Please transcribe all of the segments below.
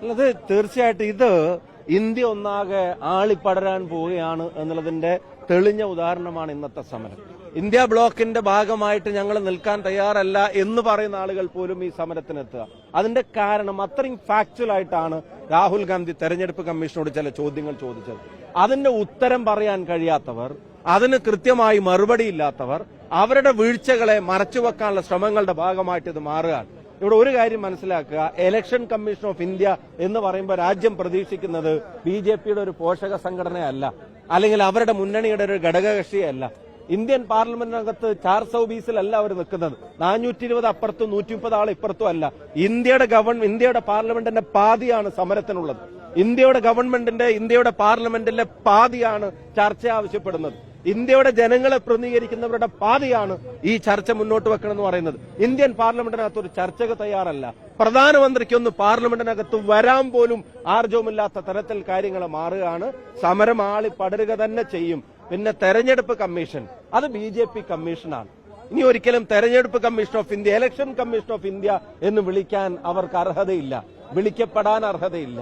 അല്ലത് തീർച്ചയായിട്ടും ഇത് ഇന്ത്യ ഒന്നാകെ ആളിപ്പടരാൻ പോവുകയാണ് എന്നുള്ളതിന്റെ തെളിഞ്ഞ ഉദാഹരണമാണ് ഇന്നത്തെ സമരം. ഇന്ത്യ ബ്ലോക്കിന്റെ ഭാഗമായിട്ട് ഞങ്ങൾ നിൽക്കാൻ തയ്യാറല്ല എന്ന് പറയുന്ന ആളുകൾ പോലും ഈ സമരത്തിനെത്തുക. അതിന്റെ കാരണം അത്രയും ഫാക്ച്വൽ ആയിട്ടാണ് രാഹുൽ ഗാന്ധി തെരഞ്ഞെടുപ്പ് കമ്മീഷനോട് ചില ചോദ്യങ്ങൾ ചോദിച്ചത്. അതിന്റെ ഉത്തരം പറയാൻ കഴിയാത്തവർ അതിന് കൃത്യമായി മറുപടിയില്ലാത്തവർ അവരുടെ വീഴ്ചകളെ മറച്ചുവെക്കാനുള്ള ശ്രമങ്ങളുടെ ഭാഗമായിട്ട് ഇത് മാറുകയാണ്. ഇവിടെ ഒരു കാര്യം മനസ്സിലാക്കുക. ഇലക്ഷൻ കമ്മീഷൻ ഓഫ് ഇന്ത്യ എന്ന് പറയുമ്പോൾ രാജ്യം പ്രതീക്ഷിക്കുന്നത് ബി ജെ പിയുടെ ഒരു പോഷക സംഘടനയല്ല. അല്ലെങ്കിൽ അവരുടെ മുന്നണിയുടെ ഒരു ഘടകകക്ഷിയല്ല. ഇന്ത്യൻ പാർലമെന്റിനകത്ത് ചാർ സൗബീസിലല്ല അവർ നിൽക്കുന്നത്. നാനൂറ്റി ഇരുപത് അപ്പുറത്തും നൂറ്റി മുപ്പത് ആൾ ഇപ്പുറത്തും അല്ല. ഇന്ത്യയുടെ ഗവൺ ഇന്ത്യയുടെ പാർലമെന്റിന്റെ പാതിയാണ് സമരത്തിനുള്ളത്. ഇന്ത്യയുടെ ഗവൺമെന്റിന്റെ ഇന്ത്യയുടെ പാർലമെന്റിന്റെ പാതിയാണ് ചർച്ച ആവശ്യപ്പെടുന്നത്. ഇന്ത്യയുടെ ജനങ്ങളെ പ്രതിനിധീകരിക്കുന്നവരുടെ പാതയാണ് ഈ ചർച്ച മുന്നോട്ട് വെക്കണമെന്ന് പറയുന്നത്. ഇന്ത്യൻ പാർലമെന്റിനകത്ത് ഒരു ചർച്ചക്ക് തയ്യാറല്ല. പ്രധാനമന്ത്രിക്കൊന്ന് പാർലമെന്റിനകത്ത് വരാൻ പോലും ആർജവുമില്ലാത്ത തരത്തിൽ കാര്യങ്ങൾ മാറുകയാണ്. സമരം ആളി പടരുക തന്നെ ചെയ്യും. പിന്നെ തെരഞ്ഞെടുപ്പ് കമ്മീഷൻ. അത് ബി ജെ പി കമ്മീഷനാണ്. ഇനി ഒരിക്കലും തെരഞ്ഞെടുപ്പ് commission of India election commission of India എന്ന് വിളിക്കാൻ അവർക്ക് അർഹതയില്ല. വിളിക്കപ്പെടാൻ അർഹതയില്ല.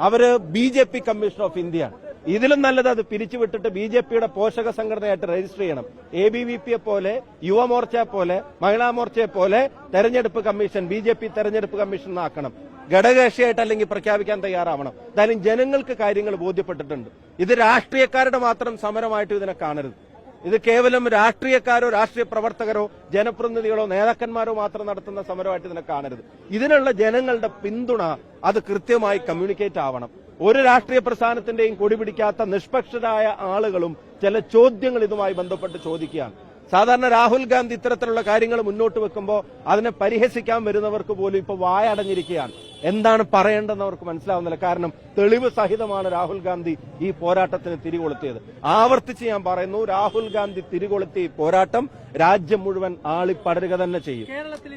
അവർ B J P commission of ഇന്ത്യയാണ്. ഇതിലും നല്ലത് അത് പിരിച്ചുവിട്ടിട്ട് ബി ജെ പിയുടെ പോഷക സംഘടനയായിട്ട് രജിസ്റ്റർ ചെയ്യണം. എ ബി വി പിയെ പോലെ യുവമോർച്ചയെ പോലെ മഹിളാ മോർച്ചയെ പോലെ തെരഞ്ഞെടുപ്പ് കമ്മീഷൻ ബി ജെ പി തെരഞ്ഞെടുപ്പ് കമ്മീഷൻ ആക്കണം. ഘടകകക്ഷിയായിട്ട് അല്ലെങ്കിൽ പ്രഖ്യാപിക്കാൻ തയ്യാറാവണം. എന്തായാലും ജനങ്ങൾക്ക് കാര്യങ്ങൾ ബോധ്യപ്പെട്ടിട്ടുണ്ട്. ഇത് രാഷ്ട്രീയക്കാരുടെ മാത്രം സമരമായിട്ട് ഇതിനെ കാണരുത്. ഇത് കേവലം രാഷ്ട്രീയക്കാരോ രാഷ്ട്രീയ പ്രവർത്തകരോ ജനപ്രതിനിധികളോ നേതാക്കന്മാരോ മാത്രം നടത്തുന്ന സമരമായിട്ട് ഇതിനെ കാണരുത്. ഇതിനുള്ള ജനങ്ങളുടെ പിന്തുണ അത് കൃത്യമായി കമ്മ്യൂണിക്കേറ്റ് ആവണം. ഒരു രാഷ്ട്രീയ പ്രസ്ഥാനത്തിന്റെയും കൊടി പിടിക്കാത്ത നിഷ്പക്ഷരായ ആളുകളും ചില ചോദ്യങ്ങൾ ഇതുമായി ബന്ധപ്പെട്ട് ചോദിക്കുകയാണ്. സാധാരണ രാഹുൽ ഗാന്ധി ഇത്തരത്തിലുള്ള കാര്യങ്ങൾ മുന്നോട്ട് വെക്കുമ്പോൾ അതിനെ പരിഹസിക്കാൻ വരുന്നവർക്ക് പോലും ഇപ്പൊ വായടഞ്ഞിരിക്കുകയാണ് എന്താണ് പറയേണ്ടതെന്ന് അവർക്ക് മനസ്സിലാവുന്നില്ല. കാരണം തെളിവ് സഹിതമാണ് രാഹുൽ ഗാന്ധി ഈ പോരാട്ടത്തിന് തിരികൊളുത്തിയത്. ആവർത്തിച്ച് ഞാൻ പറയുന്നു രാഹുൽ ഗാന്ധി തിരികൊളുത്തിയ പോരാട്ടം രാജ്യം മുഴുവൻ ആളിപ്പടരുക തന്നെ ചെയ്യും. കേരളത്തിൽ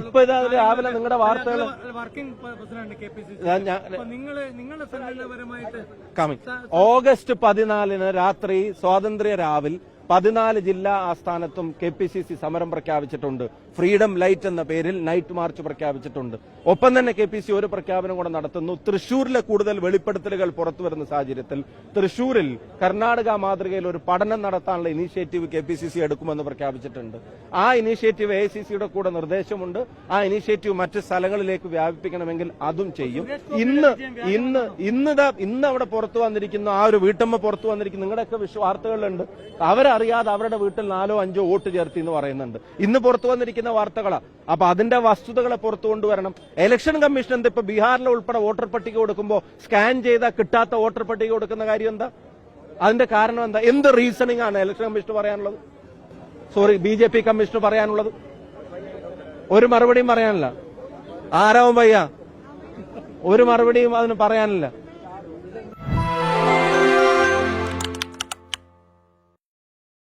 ഇപ്പൊ ഇതാ രാവിലെ നിങ്ങളുടെ വാർത്തകൾ ഓഗസ്റ്റ് പതിനാലിന് രാത്രി സ്വാതന്ത്ര്യ രാവിൽ പതിനാല് ജില്ലാ ആസ്ഥാനത്തും കെ പി സി സി സമരം പ്രഖ്യാപിച്ചിട്ടുണ്ട്. ഫ്രീഡം ലൈറ്റ് എന്ന പേരിൽ നൈറ്റ് മാർച്ച് പ്രഖ്യാപിച്ചിട്ടുണ്ട്. ഒപ്പം തന്നെ കെ പി സി ഒരു പ്രഖ്യാപനം കൂടെ നടത്തുന്നു. തൃശൂരിലെ കൂടുതൽ വെളിപ്പെടുത്തലുകൾ പുറത്തു വരുന്ന സാഹചര്യത്തിൽ തൃശൂരിൽ കർണാടക മാതൃകയിൽ ഒരു പഠനം നടത്താനുള്ള initiative K P C C എടുക്കുമെന്ന് പ്രഖ്യാപിച്ചിട്ടുണ്ട്. ആ ഇനീഷ്യേറ്റീവ് എ സി സിയുടെ കൂടെ നിർദ്ദേശമുണ്ട്. ആ ഇനീഷ്യേറ്റീവ് മറ്റ് സ്ഥലങ്ങളിലേക്ക് വ്യാപിപ്പിക്കണമെങ്കിൽ അതും ചെയ്യും. ഇന്ന് ഇന്ന് ഇന്ന് ഇന്ന് അവിടെ പുറത്തു വന്നിരിക്കുന്ന. ആ ഒരു വീട്ടമ്മ പുറത്തു വന്നിരിക്കുന്ന. നിങ്ങളുടെയൊക്കെ വിശ്വ വാർത്തകളിലുണ്ട്. അവരറിയാതെ അവരുടെ വീട്ടിൽ നാലോ അഞ്ചോ വോട്ട് ചേർത്തി എന്ന് പറയുന്നുണ്ട്. ഇന്ന് പുറത്തു വന്നിരിക്കുന്ന വാർത്തകളാണ് അപ്പൊ അതിന്റെ വസ്തുതകളെ പുറത്തു കൊണ്ടുവരണം. ഇലക്ഷൻ കമ്മീഷൻ എന്താ ഇപ്പൊ ബീഹാറിലെ ഉൾപ്പെടെ വോട്ടർ പട്ടിക കൊടുക്കുമ്പോൾ സ്കാൻ ചെയ്ത കിട്ടാത്ത വോട്ടർ പട്ടിക കൊടുക്കുന്ന കാര്യം എന്താ? അതിന്റെ കാരണം എന്താ? എന്ത് റീസണിംഗ് ആണ് ഇലക്ഷൻ കമ്മീഷൻ പറയാനുള്ളത്? Sorry B J P commission പറയാനുള്ളത്? ഒരു മറുപടിയും പറയാനില്ല. ആരാവും പയ്യ? ഒരു മറുപടിയും അതിന് പറയാനില്ല.